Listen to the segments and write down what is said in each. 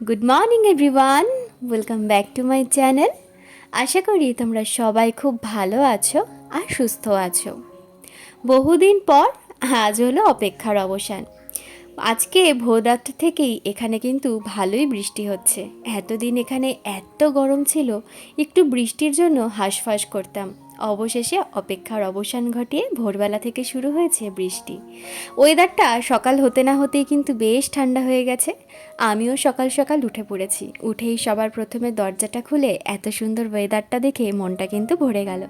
Good morning everyone welcome back to my channel আশা করি তোমরা সবাই খুব ভালো আছো আর সুস্থ আছো। বহুদিন পর আজ হলো অপেক্ষার অবসান। আজকে রাত্রি থেকেই এখানে কিন্তু ভালোই বৃষ্টি হচ্ছে। এতদিন এখানে এত গরম ছিল, একটু বৃষ্টির জন্য হাঁসফাঁস করতাম। অবশেষে অপেক্ষার অবসান ঘটিয়ে ভোরবেলা থেকে শুরু হয়েছে বৃষ্টি। ওয়েদারটা সকাল হতে না হতেই কিন্তু বেশ ঠান্ডা হয়ে গেছে। আমিও সকাল সকাল উঠে পড়েছি। উঠেই সবার প্রথমে দরজাটা খুলে এত সুন্দর ওয়েদারটা দেখে মনটা কিন্তু ভরে গেল।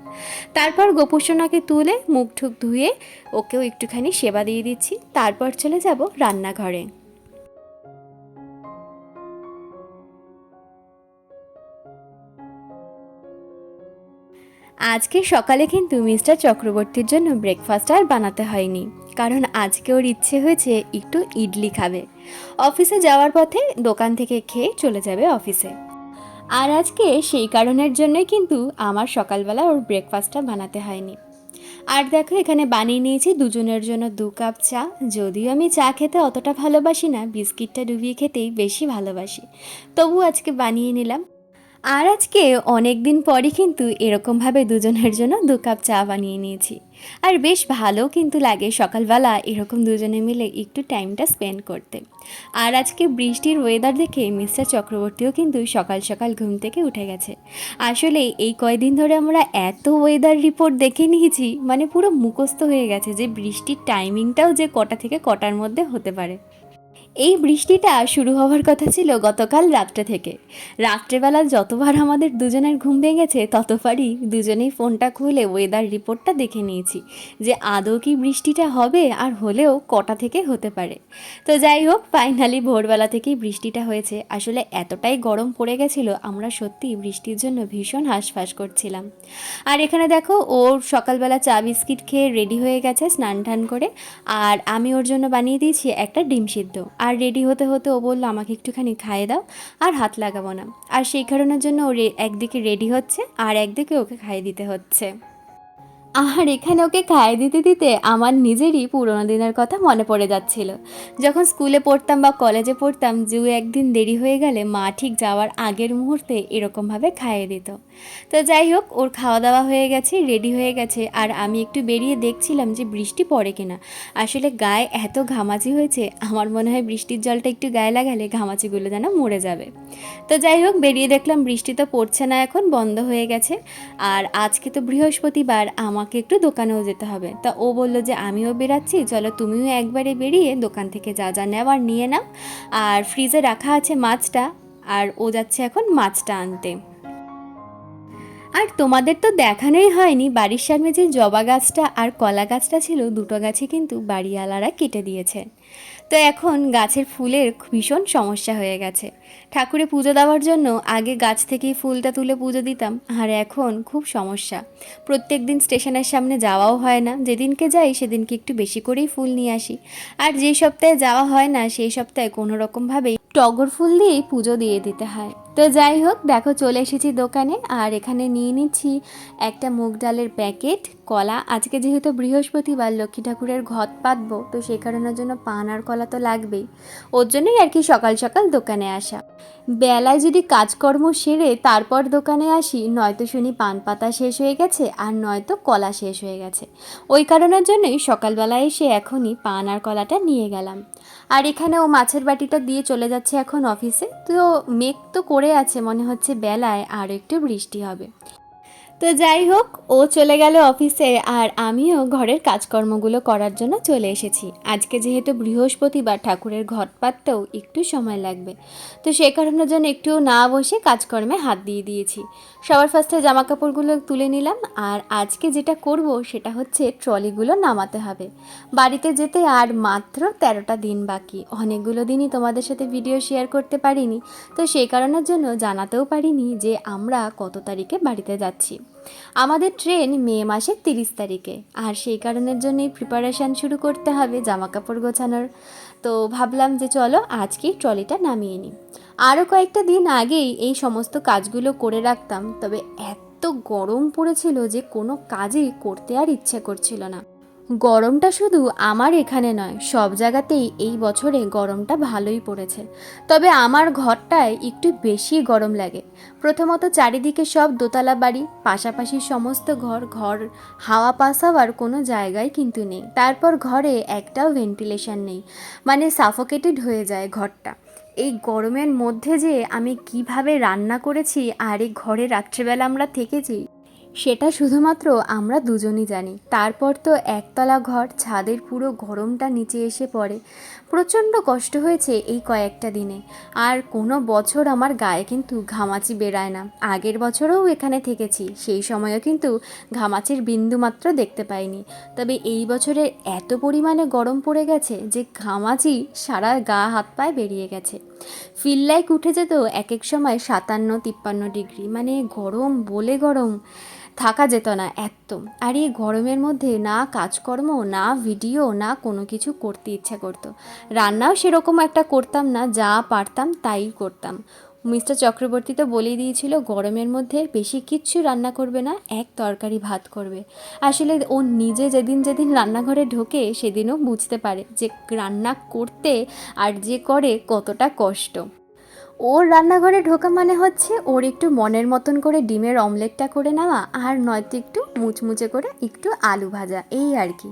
তারপর গোপুসোনাকে তুলে মুখ ঠুক ধুয়ে ওকেও একটুখানি সেবা দিয়ে দিচ্ছি। তারপর চলে যাব রান্নাঘরে। আজকে সকালে কিন্তু মিস্টার চক্রবর্তীর জন্য ব্রেকফাস্ট আর বানাতে হয়নি। কারণ আজকে ওর ইচ্ছে হয়েছে একটু ইডলি খাবে। অফিসে যাওয়ার পথে দোকান থেকে খেয়ে চলে যাবে অফিসে। আর আজকে সেই কারণের জন্যই কিন্তু আমার সকালবেলা ওর ব্রেকফাস্টটা বানাতে হয়নি। আর দেখো, এখানে বানিয়ে নিয়েছি দুজনের জন্য দু কাপ চা। যদিও আমি চা খেতে অতটা ভালোবাসি না, বিস্কিটটা ডুবিয়ে খেতেই বেশি ভালোবাসি। তবু আজকে বানিয়ে নিলাম। আর আজকে অনেক দিন পরই কিন্তু এরকমভাবে দুজনের জন্য দু কাপ চা বানিয়ে নিয়েছি। আর বেশ ভালো কিন্তু লাগে সকালবেলা এরকম দুজনে মিলে একটু টাইমটা স্পেন্ড করতে। আর আজকে বৃষ্টির ওয়েদার দেখে মিস্টার চক্রবর্তীও কিন্তু সকাল সকাল ঘুম থেকে উঠে গেছে। আসলে এই কয়দিন ধরে আমরা এত ওয়েদার রিপোর্ট দেখে নিয়েছি মানে পুরো মুখস্থ হয়ে গেছে যে বৃষ্টির টাইমিংটাও যে কটা থেকে কটার মধ্যে হতে পারে। এই বৃষ্টিটা শুরু হওয়ার কথা ছিল গতকাল রাত্রে থেকে। রাত্রেবেলা যতবার আমাদের দুজনের ঘুম ভেঙেছে, ততবারই দুজনেই ফোনটা খুলে ওয়েদার রিপোর্টটা দেখে নিয়েছি যে আদৌ কি বৃষ্টিটা হবে আর হলেও কটা থেকে হতে পারে। তো যাই হোক ফাইনালি ভোরবেলা থেকেই বৃষ্টিটা হয়েছে। আসলে এতটাই গরম পড়ে গেছিল, আমরা সত্যি বৃষ্টির জন্য ভীষণ হাঁসফাঁস করছিলাম। আর এখানে দেখো, ওর সকালবেলা চা বিস্কিট খেয়ে রেডি হয়ে গেছে স্নান টান করে। আর আমি ওর জন্য বানিয়ে দিয়েছি একটা ডিম সিদ্ধ। আর রেডি হতে হতে ও বলল, আমাকে একটুখানি খাইয়ে দাও আর হাত লাগাবো না। আর সেই কারণের জন্য ও একদিকে রেডি হচ্ছে আর একদিকে ওকে খাইয়ে দিতে হচ্ছে। আর এখানে ওকে খাইয়ে দিতে দিতে আমার নিজেরই পুরোনো দিনের কথা মনে পড়ে যাচ্ছিল। যখন স্কুলে পড়তাম বা কলেজে পড়তাম যে একদিন দেরি হয়ে গেলে মা ঠিক যাওয়ার আগের মুহূর্তে এরকমভাবে খাইয়ে দিত। তো যাই হোক, ওর খাওয়া দাওয়া হয়ে গেছে রেডি হয়ে গেছে, আর আমি একটু বেরিয়ে দেখছিলাম যে বৃষ্টি পড়ে কিনা। আসলে গায়ে এত ঘামাচি হয়েছে, আমার মনে হয় বৃষ্টির জলটা একটু গায়ে লাগালে ঘামাচিগুলো যেন মরে যাবে। তো যাই হোক, বেরিয়ে দেখলাম বৃষ্টি তো পড়ছে না এখন, বন্ধ হয়ে গেছে। আর আজকে তো বৃহস্পতিবার আমাকে একটু দোকানেও যেতে হবে। তা ও বলল যে, আমিও বেরাচ্ছি চলো তুমিও একবারে বেরিয়ে দোকান থেকে যা যা নেওয়ার নিয়ে নাও। আর ফ্রিজে রাখা আছে মাছটা। আর ও যাচ্ছে এখন মাছটা আনতে। আর তোমাদের তো দেখানোই হয়নি, বাড়ির সামনে যে জবা গাছটা আর কলা গাছটা ছিল, দুটো গাছই কিন্তু বাড়িওয়ালারা কেটে দিয়েছে। তো এখন গাছের ফুলের ভীষণ সমস্যা হয়ে গেছে। ঠাকুরে পুজো দেওয়ার জন্য আগে গাছ থেকেই ফুলটা তুলে পুজো দিতাম, আর এখন খুব সমস্যা। প্রত্যেক দিন স্টেশনের সামনে যাওয়াও হয় না, যেদিনকে যাই সেদিনকে একটু বেশি করেই ফুল নিয়ে আসি। আর যে সপ্তাহে যাওয়া হয় না, সেই সপ্তাহে কোনো রকমভাবেই টগর ফুল দিয়েই পুজো দিয়ে দিতে হয়। তো যাই হোক, দেখো চলে এসেছি দোকানে, আর এখানে নিয়ে নিচ্ছি একটা মুগ ডালের প্যাকেট, কলা। আজকে যেহেতু বৃহস্পতিবার, লক্ষ্মী ঠাকুরের ঘট পাতবো, তো সেই কারণের জন্য পান আর কলা তো লাগবেই। ওর জন্যই আর কি সকাল সকাল দোকানে আসা। বেলায় যদি কাজকর্ম সেরে তারপর দোকানে আসি, নয়তো শুনি পান পাতা শেষ হয়ে গেছে, আর নয়তো কলা শেষ হয়ে গেছে। ওই কারণের জন্যই সকালবেলায় এসে এখনই পান আর কলাটা নিয়ে গেলাম। আর এখানে ও মাছের বাটিটা দিয়ে চলে যাচ্ছে এখন অফিসে। তো মেঘ তো করে আছে, মনে হচ্ছে বেলায় আর একটু বৃষ্টি হবে। তো যাই হোক, ও চলে গেল অফিসে আর আমিও ঘরের কাজকর্মগুলো করার জন্য চলে এসেছি। আজকে যেহেতু বৃহস্পতিবার, ঠাকুরের ঘট পাততেও একটু সময় লাগবে। তো সেই কারণের জন্য একটু না বসে কাজকর্মে হাত দিয়ে দিয়েছি। সবার ফার্স্টে জামা কাপড়গুলো তুলে নিলাম আর আজকে যেটা করব সেটা হচ্ছে ট্রলিগুলো নামাতে হবে। বাড়িতে যেতে আর মাত্র তেরোটা দিন বাকি। অনেকগুলো দিনই তোমাদের সাথে ভিডিও শেয়ার করতে পারিনি। তো সেই কারণের জন্য জানাতেও পারিনি যে আমরা কত তারিখে বাড়িতে যাচ্ছি। আমাদের ট্রেন মে মাসের তিরিশ তারিখে, আর সেই কারণের জন্যই প্রিপারেশান শুরু করতে হবে জামা কাপড় গোছানোর। তো ভাবলাম যে চলো আজকেই ট্রলিটা নামিয়ে নিই। আরও কয়েকটা দিন আগেই এই সমস্ত কাজগুলো করে রাখতাম, তবে এত গরম পড়েছিল যে কোনো কাজই করতে আর ইচ্ছে করছিল না। গরমটা শুধু আমার এখানে নয়, সব জায়গাতেই এই বছরে গরমটা ভালোই পড়েছে। তবে আমার ঘরটায় একটু বেশি গরম লাগে। প্রথমত চারিদিকে সব দোতলা বাড়ি, পাশাপাশি সমস্ত ঘর ঘর হাওয়া পাস হওয়ার কোনো জায়গায় কিন্তু নেই। তারপর ঘরে একটাও ভেন্টিলেশন নেই মানে সাফোকেটেড হয়ে যায় ঘরটা। এই গরমের মধ্যে যে আমি কীভাবে রান্না করেছি আর এই ঘরে রাত্রেবেলা আমরা থেকেছি সেটা শুধুমাত্র আমরা দুজনই জানি। তারপর তো একতলা ঘর, ছাদের পুরো গরমটা নিচে এসে পড়ে। প্রচণ্ড কষ্ট হয়েছে এই কয়েকটা দিনে। আর কোনো বছর আমার গায়ে কিন্তু ঘামাচি বেরায় না। আগের বছরেও এখানে থেকেছি, সেই সময়ও কিন্তু ঘামাচির বিন্দু মাত্র দেখতে পাইনি। তবে এই বছরে এত পরিমাণে গরম পড়ে গেছে যে ঘামাচি সারা গা হাত পায়ে বেরিয়ে গেছে। ফিল লাইক উঠে যেত এক এক সময় সাতান্ন, তিপ্পান্ন ডিগ্রি মানে গরম বলে গরম। থাকা যেত না এত আর এই গরমের মধ্যে না কাজকর্ম, না ভিডিও, না কোনো কিছু করতে ইচ্ছা করতো। রান্নাও সেরকম একটা করতাম না, যা পারতাম তাই করতাম। মিস্টার চক্রবর্তী তো বলেই দিয়েছিল, গরমের মধ্যে বেশি কিচ্ছু রান্না করবে না, এক তরকারি ভাত করবে। আসলে ও নিজে যেদিন যেদিন রান্নাঘরে ঢোকে, সেদিনও বুঝতে পারে যে রান্না করতে আর যে করে কতটা কষ্ট। ওর রান্নাঘরে ঢোকা মানে হচ্ছে ওর একটু মনের মতন করে ডিমের অমলেটটা করে নেওয়া আর নয়তো একটু মুচমুচে করে একটু আলু ভাজা, এই আর কি।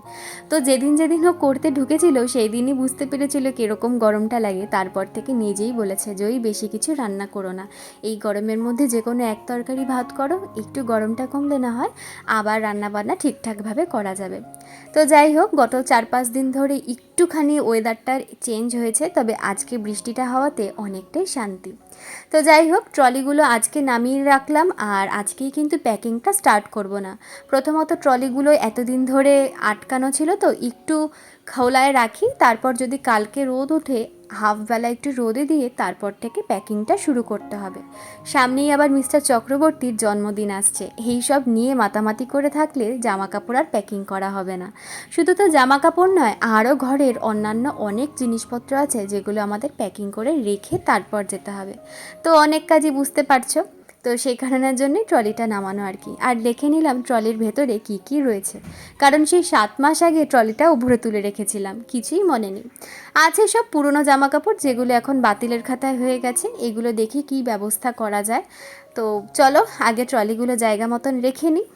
তো যেদিন যেদিন ও করতে ঢুকেছিল সেই দিনই বুঝতে পেরেছিল কীরকম গরমটা লাগে। তারপর থেকে নিজেই বলেছে যে, ওই বেশি কিছু রান্না করো না। এই গরমের মধ্যে যে কোনো এক তরকারি ভাত করো, একটু গরমটা কমলে না হয়, আবার রান্না বান্না ঠিকঠাকভাবে করা যাবে। তো যাই হোক, গত চার পাঁচ দিন ধরে একটুখানি ওয়েদারটা চেঞ্জ হয়েছে, তবে আজকে বৃষ্টিটা হওয়াতে অনেকটাই শান্তি। তো যাই হোক, ট্রলিগুলো আজকে নামিয়ে রাখলাম, আর আজকেই কিন্তু প্যাকিংটা স্টার্ট করব না। প্রথমত ট্রলিগুলো এতদিন ধরে আটকানো ছিল, তো একটু খোলায় রাখি, তারপর যদি কালকে রোদ ওঠে হাফবেলা একটু রোদে দিয়ে তারপর থেকে প্যাকিংটা শুরু করতে হবে। সামনেই আবার মিস্টার চক্রবর্তীর জন্মদিন আসছে। এই সব নিয়ে মাতামাতি করে থাকলে জামা কাপড় আর প্যাকিং করা হবে না। শুধু তো জামা কাপড় নয়, আরও ঘরের অন্যান্য অনেক জিনিসপত্র আছে যেগুলো আমাদের প্যাকিং করে রেখে তারপর যেতে হবে। তো অনেক কাজই বুঝতে পারছ? তো সেই কারণের জন্যই ট্রলিটা নামানো আর কি। আর দেখে নিলাম ট্রলির ভেতরে কি কি রয়েছে। কারণ সেই সাত মাস আগে ট্রলিটা উভরে তুলে রেখেছিলাম, কিছুই মনে নেই। আছে সব পুরনো জামা কাপড় যেগুলো এখন বাতিলের খাতায় হয়ে গেছে, এগুলো দেখে কি ব্যবস্থা করা যায়। তো চলো আগে ট্রলিগুলো জায়গা মতন রেখে নিই।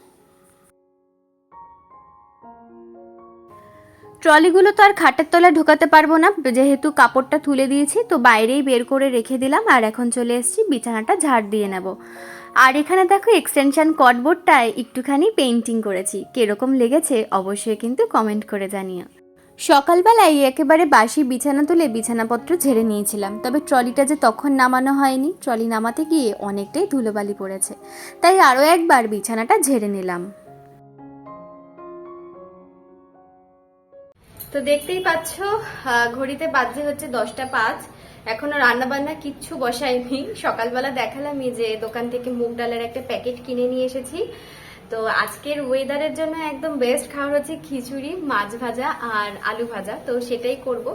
ট্রলিগুলো তো আর খাটের তলায় ঢোকাতে পারব না। যেহেতু কাপড়টা তুলে দিয়েছি, তো বাইরেই বের করে রেখে দিলাম। আর এখন চলে এসেছি, বিছানাটা ঝাড় দিয়ে নেব। আর এখানে দেখো এক্সটেনশান কর্ডবোর্ডটায় একটুখানি পেন্টিং করেছি। কীরকম লেগেছে অবশ্যই কিন্তু কমেন্ট করে জানিও। সকালবেলায় একেবারে বাসি বিছানা তুলে বিছানাপত্র ঝেড়ে নিয়েছিলাম। তবে ট্রলিটা যে তখন নামানো হয়নি, ট্রলি নামাতে গিয়ে অনেকটাই ধুলোবালি পড়েছে। তাই আরও একবার বিছানাটা ঝেড়ে নিলাম। তো দেখতেই পাচ্ছ ঘড়িতে বাজে হচ্ছে দশটা পাঁচ। এখনও রান্না বান্না কিচ্ছু বসাইনি সকালবেলা দেখালামই যে দোকান থেকে মুগ ডালের একটা প্যাকেট কিনে নিয়ে এসেছি। তো আজকের ওয়েদারের জন্য একদম বেস্ট খাবার হচ্ছে খিচুড়ি, মাছ ভাজা আর আলু ভাজা। তো সেটাই করব।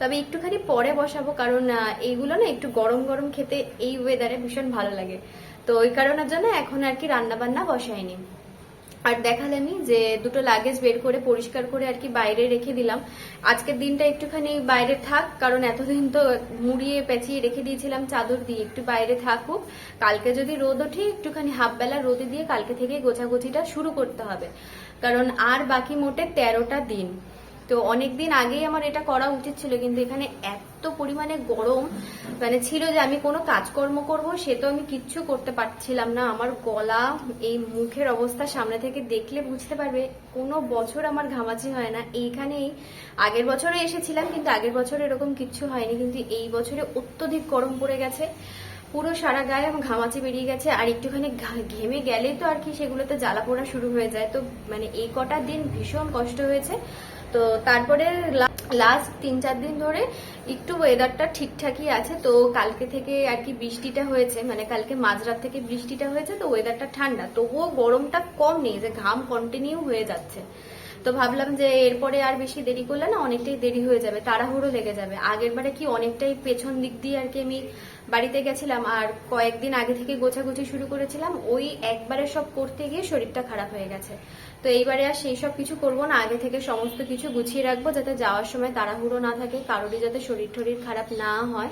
তবে একটুখানি পরে বসাবো কারণ এইগুলো না একটু গরম গরম খেতে এই ওয়েদারে ভীষণ ভালো লাগে। তো ওই কারণের জন্য এখন আর কি রান্না বান্না বসাইনি। আর দেখালামই যে দুটো লাগেজ বের করে পরিষ্কার করে আর কি বাইরে রেখে দিলাম। আজকের দিনটা একটুখানি বাইরে থাক, কারণ এতদিন তো মুড়িয়ে পেঁচিয়ে রেখে দিয়েছিলাম চাদর দিয়ে। একটু বাইরে থাকুক। কালকে যদি রোদ ওঠে, একটুখানি হাফ বেলা রোদে দিয়ে কালকে থেকে গোছাগুছিটা শুরু করতে হবে। কারণ আর বাকি মোটে তেরোটা দিন। তো অনেক দিন আগেই আমার এটা করা উচিত ছিল, কিন্তু এখানে এত পরিমাণে গরম মানে ছিল যে আমি কোনো কাজকর্ম করব, সে তো আমি কিচ্ছু করতে পারছিলাম না। আমার গলা, এই মুখের অবস্থা সামনে থেকে দেখলে বুঝতে পারবে, কোনো বছর আমার ঘামাচি হয় না। এইখানেই আগের বছরে এসেছিলাম, কিন্তু আগের বছর এরকম কিচ্ছু হয়নি, কিন্তু এই বছরে অত্যধিক গরম পড়ে গেছে। পুরো সারা গায়ে আমার ঘামাচি বেরিয়ে গেছে, আর একটুখানি ঘেমে গেলেই তো আর কি সেগুলোতে জ্বালা পোড়া শুরু হয়ে যায়। তো মানে এই কটা দিন ভীষণ কষ্ট হয়েছে। তো তারপরে লাস্ট তিন চার দিন ধরে একটু ওয়েদারটা ঠিকঠাকই আছে, তো কালকে থেকে আর কি বৃষ্টিটা হয়েছে মানে কালকে মাঝরাত থেকে বৃষ্টিটা হয়েছে, তো ওয়েদারটা ঠান্ডা, তবুও গরমটা কম নেই, যে ঘাম কন্টিনিউ হয়ে যাচ্ছে। তো ভাবলাম যে এরপরে আর বেশি দেরি করলে না অনেকটাই দেরি হয়ে যাবে, তাড়াহুড়ো লেগে যাবে। আগের বারে কি অনেকটাই পেছন দিক দিয়ে আর কি আমি বাড়িতে গেছিলাম আর কয়েকদিন আগে থেকে গোছাগুছি শুরু করেছিলাম, ওই একবারে সব করতে গিয়ে শরীরটা খারাপ হয়ে গেছে। তো এইবারে আর সেই সব কিছু করব না, আগে থেকে সমস্ত কিছু গুছিয়ে রাখব যাতে যাওয়ার সময় তাড়াহুড়ো না থাকে, কারোরই যাতে শরীর টরীর খারাপ না হয়।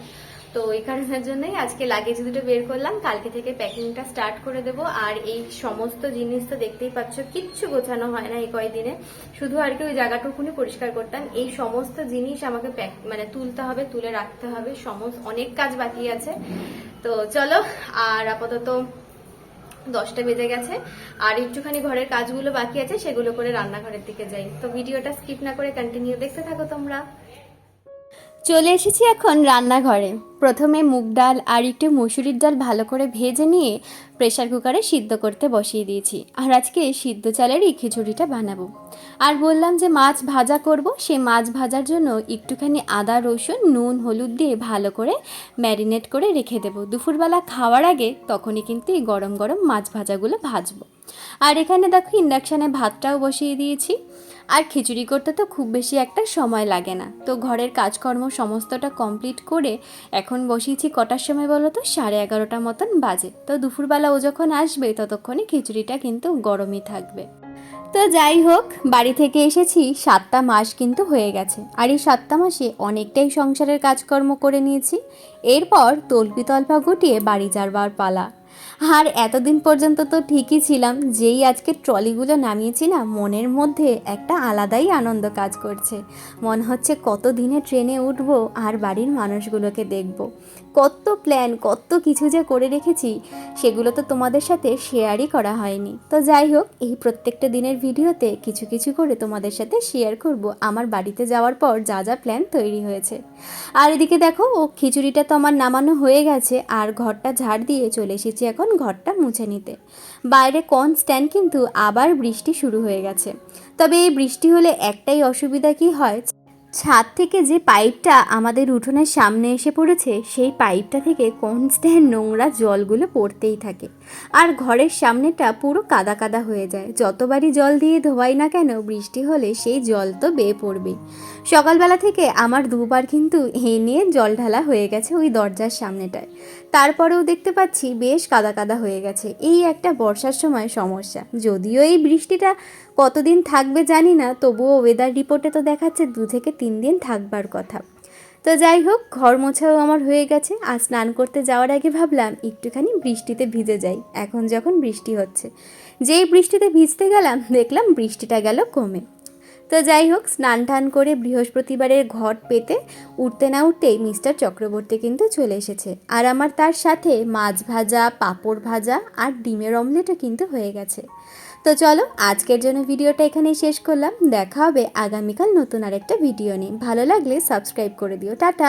তো এই কারণের জন্যই আজকে লাগেজ দুটো বের করলাম। কালকে থেকে প্যাকিংটা স্টার্ট করে দেবো। আর এই সমস্ত জিনিস তো দেখতেই পাচ্ছ, কিচ্ছু গোছানো হয় না এই কয়দিনে। শুধু আর কি ওই জায়গাটুকুনি পরিষ্কার করতাম। এই সমস্ত জিনিস আমাকে প্যাক মানে তুলতে হবে, তুলে রাখতে হবে। সমস্ত, অনেক কাজ বাকি আছে। তো চলো, আর আপাতত দশটা বেজে গেছে। আর একটুখানি ঘরের কাজগুলো বাকি আছে, সেগুলো করে রান্নাঘরের দিকে যাই। তো ভিডিওটা স্কিপ না করে কন্টিনিউ দেখতে থাকো তোমরা। চলে এসেছি এখন রান্নাঘরে। প্রথমে মুগ ডাল আর একটু মুসুরির ডাল ভালো করে ভেজে নিয়ে প্রেসার কুকারে সিদ্ধ করতে বসিয়ে দিয়েছি। আর আজকে সিদ্ধ চালেরই খিচুড়িটা বানাবো। আর বললাম যে মাছ ভাজা করব সেই মাছ ভাজার জন্য একটুখানি আদা, রসুন, নুন, হলুদ দিয়ে ভালো করে ম্যারিনেট করে রেখে দেবো। দুপুরবেলা খাওয়ার আগে তখনই কিন্তু এই গরম গরম মাছ ভাজাগুলো ভাজবো। আর এখানে দেখো ইন্ডাকশানে ভাতটাও বসিয়ে দিয়েছি। আর খিচুড়ি করতে তো খুব বেশি একটা সময় লাগে না। তো ঘরের কাজকর্ম সমস্তটা কমপ্লিট করে এখন বসিয়েছি কটার সময় বলো তো? সাড়ে এগারোটা মতন বাজে। তো দুপুরবেলা ও যখন আসবে ততক্ষণে খিচুড়িটা কিন্তু গরমই থাকবে। তো যাই হোক, বাড়ি থেকে এসেছি, সাতটা মাস কিন্তু হয়ে গেছে। আর এই সাতটা মাসে অনেকটাই সংসারের কাজকর্ম করে নিয়েছি। এরপর তল্পি তল্পা গুটিয়ে বাড়ি যাবার পালা। আর এতদিন পর্যন্ত তো ঠিকই ছিলাম, যেই আজকে ট্রলিগুলো নামিয়েছি না মনের মধ্যে একটা আলাদাই আনন্দ কাজ করছে। মনে হচ্ছে কত দিনে ট্রেনে উঠবো আর বাড়ির মানুষগুলোকে দেখব। কত প্ল্যান কত কিছু যে করে রেখেছি, সেগুলো তো তোমাদের সাথে শেয়ারই করা হয়নি। তো যাই হোক, এই প্রত্যেকটা দিনের ভিডিওতে কিছু কিছু করে তোমাদের সাথে শেয়ার করব। আমার বাড়িতে যাওয়ার পর যা যা প্ল্যান তৈরি হয়েছে। আর এদিকে দেখো, ও খিচুড়িটা তো আমার নামানো হয়ে গেছে, আর ঘরটা ঝাড় দিয়ে চলে এসেছি এখন ঘরটা মুছে নিতে। বাইরে কনস্ট্যান্ট কিন্তু আবার বৃষ্টি শুরু হয়ে গেছে। তবে এই বৃষ্টি হলে একটাই অসুবিধা কি হয় ছাদ থেকে যে পাইপটা আমাদের উঠোনের সামনে এসে পড়েছে, সেই পাইপটা থেকে কনস্ট্যান্ট নোংরা জলগুলো পড়তেই থাকে। আর ঘরের সামনেটা পুরো কাদা কাদা হয়ে যায়। যতবারই জল দিয়ে ধোয়াই না কেন, বৃষ্টি হলে সেই জল তো বেয়ে পড়বেই সকালবেলা থেকে আমার দুবার কিন্তু এ নিয়ে জল ঢালা হয়ে গেছে ওই দরজার সামনেটায়। তারপরেও দেখতে পাচ্ছি বেশ কাদা কাদা হয়ে গেছে। এই একটা বর্ষার সময় সমস্যা। যদিও এই বৃষ্টিটা কতদিন থাকবে জানি না, তবুও ওয়েদার রিপোর্টে তো দেখাচ্ছে দু থেকে তিন দিন থাকবার কথা। তো যাই হোক, ঘর মোছাও আমার হয়ে গেছে, আর স্নান করতে যাওয়ার আগে ভাবলাম একটুখানি বৃষ্টিতে ভিজে যাই, এখন যখন বৃষ্টি হচ্ছে। যেই বৃষ্টিতে ভিজতে গেলাম, দেখলাম বৃষ্টিটা গেল কমে। তো যাই হোক, স্নান টান করে বৃহস্পতিবারের ঘট পেতে উঠতে না উঠতেই মিস্টার চক্রবর্তী কিন্তু চলে এসেছে। আর আমার তার সাথে মাছ ভাজা, পাঁপড় ভাজা আর ডিমের অমলেটও কিন্তু হয়ে গেছে। তো চলো আজকের জন্য ভিডিওটা এখানেই শেষ করলাম। দেখা হবে আগামীকাল নতুন আরেকটা ভিডিও নিয়ে। ভালো লাগলে সাবস্ক্রাইব করে দিও। টাটা।